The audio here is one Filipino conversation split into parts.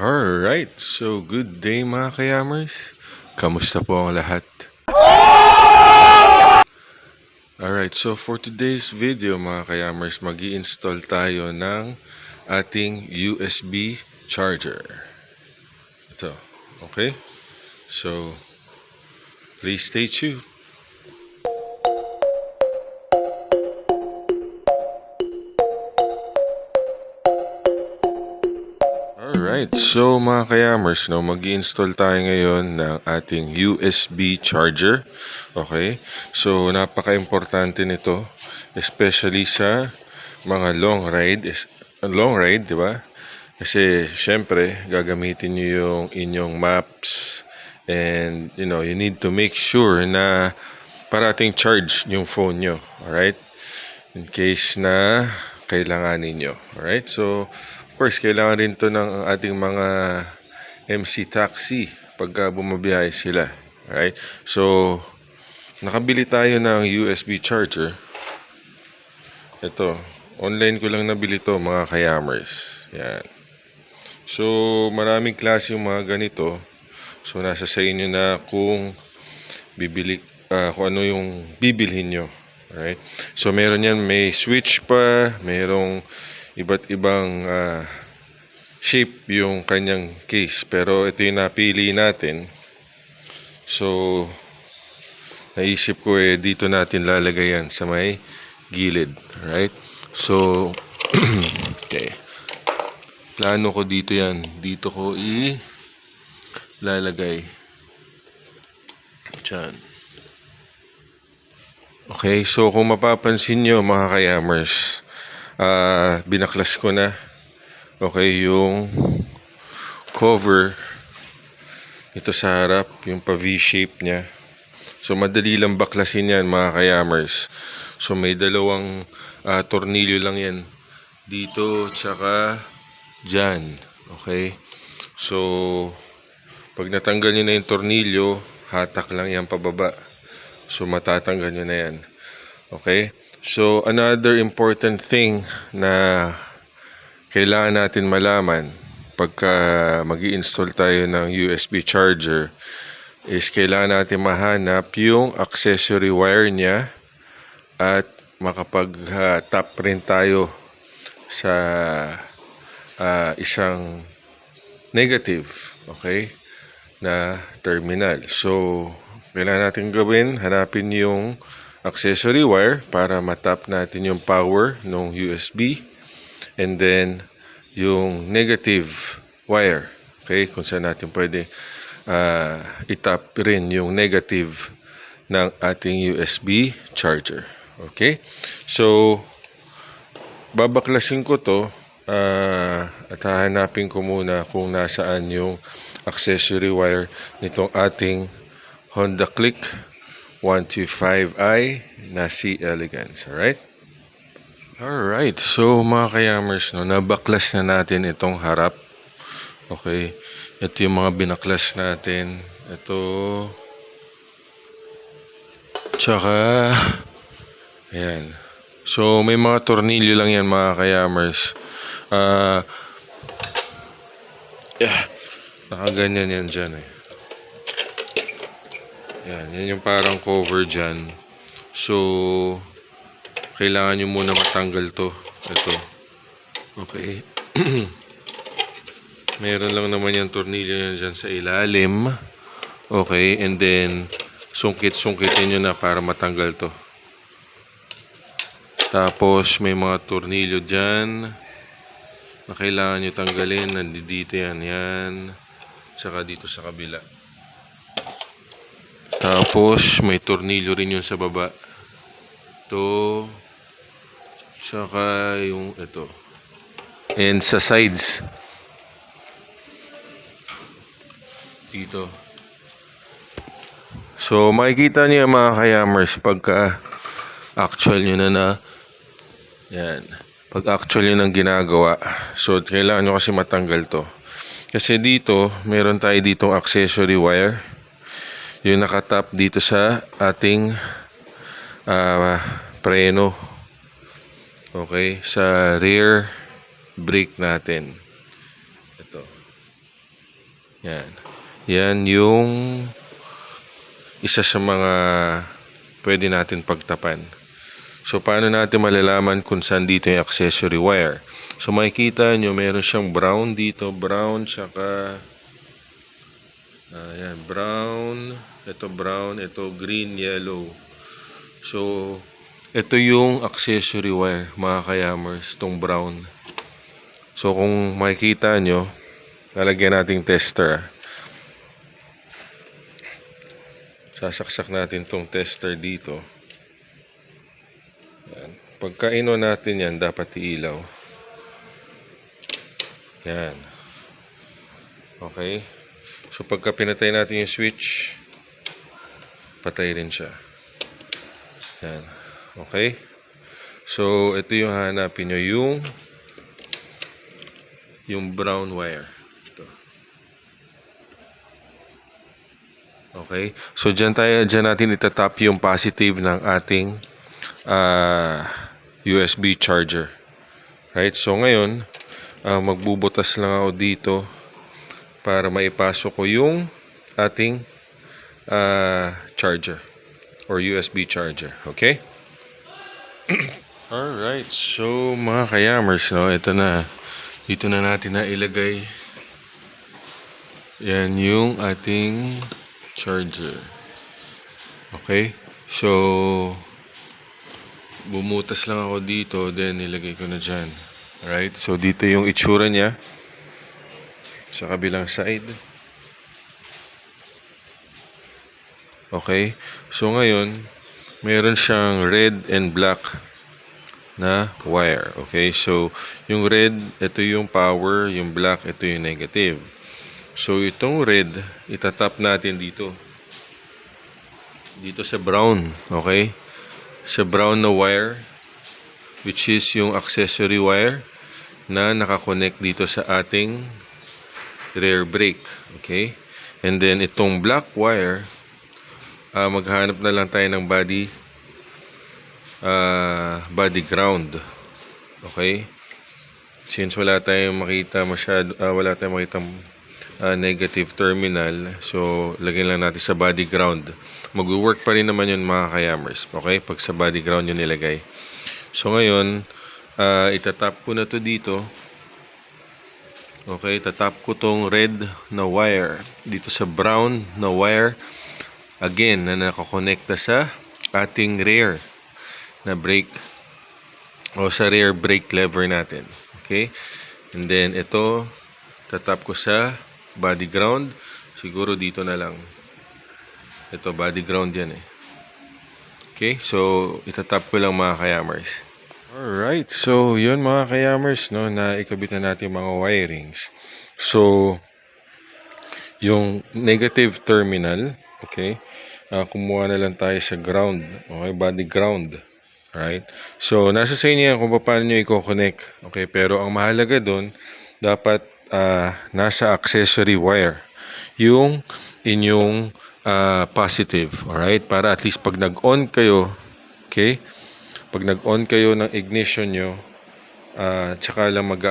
Alright, so good day mga kayamers. Kamusta po ang lahat? Alright, so for today's video mga kayamers, mag install tayo ng ating USB charger. Ito, okay? So, please stay tuned. Alright, so mga kayamers, no, mag install tayo ngayon ng ating USB charger. Okay? So, napaka-importante nito, especially sa mga long ride. is- Long ride, di ba? Kasi, syempre, gagamitin nyo yung inyong maps and, you know, you need to make sure na parating charge yung phone nyo. Alright? in case na kailanganin nyo. Alright? So, course, kailangan rin to ng ating mga MC taxi pagka bumabiyahe sila. Alright? So, nakabili tayo ng USB charger. Ito. Online ko lang nabili to mga kayamers. Yan. So, maraming klase yung mga ganito. So, nasa sa inyo na kung bibili, ah, kung ano yung bibilhin nyo. Alright? So, meron yan, may switch pa, mayroong iba't ibang ah, shape yung kanyang case. Pero ito yung napili natin. So, naisip ko eh, dito natin lalagay yan sa may gilid. Alright? So, okay. Plano ko dito yan. Dito ko i lalagay. Diyan. Okay, so kung mapapansin nyo mga kayamers, ah binaklas ko na okay yung cover ito sa harap, yung pa V-shape niya. So madali lang baklasin yan mga kayamers. So may dalawang ah, tornilyo lang yan dito tsaka dyan. Okay? So pag natanggal nyo na yung tornilyo, hatak lang yan pababa. So matatanggal nyo na yan. Okay? So another important thing na kailangan natin malaman pagka mag install tayo ng USB charger is kailangan natin mahanap yung accessory wire niya at makapag-tap rin tayo sa ah, isang negative, okay, na terminal. So, kailangan natin gawin, hanapin yung accessory wire para matap natin yung power ng USB and then yung negative wire, okay, kung saan natin pwede ah, itap rin yung negative ng ating USB charger. Okay? So, babaklasin ko to ah, at hahanapin ko muna kung nasaan yung accessory wire nitong ating Honda Click 125i na C Elegance. Alright? Alright. So mga kayamers, no, nabaklas na natin itong harap. Okay. Ito yung mga binaklas natin. Ito. Tsaka, ayan. So, may mga tornilyo lang yan mga kayamers. Ah, yeah, nakaganyan yan dyan eh. Yan, yan yung parang cover dyan. So, kailangan nyo muna matanggal to. Ito. Okay. Meron lang naman yung tornilyo yan dyan sa ilalim. Okay, and then sungkit-sungkitin nyo na para matanggal to. Tapos may mga tornilyo dyan na kailangan nyo tanggalin. Nandito yan, yan. Tsaka dito sa kabila. Tapos may tornilyo rin yun sa baba. Ito. Tsaka yung ito. And sa sides. Dito. So makikita niyo mga kayamers pagka actual nyo na na yan. Pag actual yun ang ginagawa. So kailangan nyo kasi matanggal to. Kasi dito, meron tayo ditong accessory wire. Yung nakatap dito sa ating ah, preno. Okay, sa rear brake natin. Ito. Yan. Yan yung isa sa mga pwede natin pagtapan. So, paano natin malalaman kung saan dito yung accessory wire? So, makikita nyo, meron siyang brown dito. Brown, tsaka... Ayan, brown. Ito brown. Ito green, yellow. So, ito yung accessory wire, mga kayamers. Itong brown. So, kung makikita nyo, lalagyan nating tester. Sasaksak natin tong tester dito. Yan. Pagkaino natin yan, dapat iilaw. Yan. Okay. So pagka pinatay natin yung switch, patay rin siya. Yan. Okay. So ito yung hanapin nyo, yung yung brown wire. Ito. Okay. So dyan tayo, dyan natin itatap yung positive ng ating ah, USB charger. Right? So ngayon, ah, magbubutas lang ako dito para maipasok ko yung ating ah, charger or USB charger. Okay? Alright. So mga kayamers, no, ito na. Dito na natin na ilagay yan yung ating charger. Okay? So, bumutas lang ako dito, then nilagay ko na dyan. Alright? So, dito yung itsura niya. Sa kabilang side. Okay? So, ngayon, meron siyang red and black na wire. Okay? So, yung red, ito yung power. Yung black, ito yung negative. So, itong red, itatap natin dito. Dito sa brown. Okay? Sa brown na wire, which is yung accessory wire na nakakonect dito sa ating rear brake. Okay? And then, itong black wire, ah, maghanap na lang tayo ng body ah, body ground. Okay? Since wala tayong makita masyado, ah, wala tayong makita negative terminal, so lagyan lang natin sa body ground. Mag-work pa rin naman yun mga kayamers. Okay? Pag sa body ground yun nilagay. So ngayon, ah, itatap ko na to dito. Okay, tatap ko tong red na wire dito sa brown na wire again na nakakonekta sa ating rear na brake o sa rear brake lever natin. Okay? And then ito tatap ko sa body ground. Siguro dito na lang. Ito body ground yan eh. Okay? So itatap ko lang mga kayamers. Alright, so yun mga kayamers, no, na ikabit na natin mga wirings. So, yung negative terminal, okay, ah, kumuha na lang tayo sa ground, okay, body ground. Right? So, nasa sa inyo yan kung paano nyo i-connect. Okay, pero ang mahalaga doon, dapat ah, nasa accessory wire yung inyong ah, positive. Alright? Para at least pag nag-on kayo, okay, pag nag-on kayo ng ignition nyo, ah, tsaka lang mag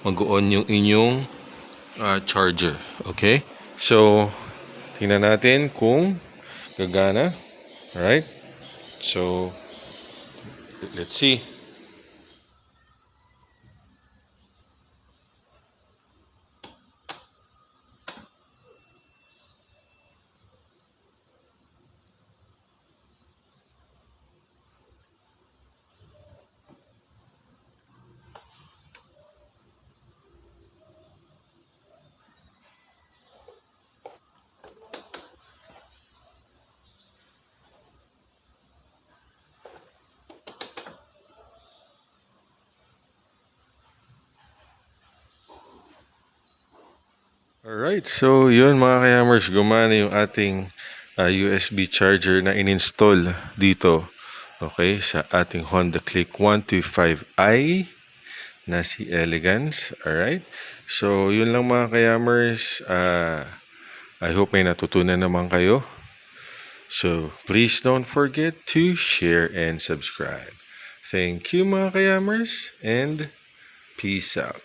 mag-on yung inyong ah, charger. Okay? So, tingnan natin kung gagana. Alright? So, let's see. Alright, so yun mga kayamers, gumana yung ating ah, USB charger na in-install dito. Okay, sa ating Honda Click 125i na si Elegance. Alright, so yun lang mga kayamers. ah I hope may natutunan naman kayo. So please don't forget to share and subscribe. Thank you mga kayamers and peace out.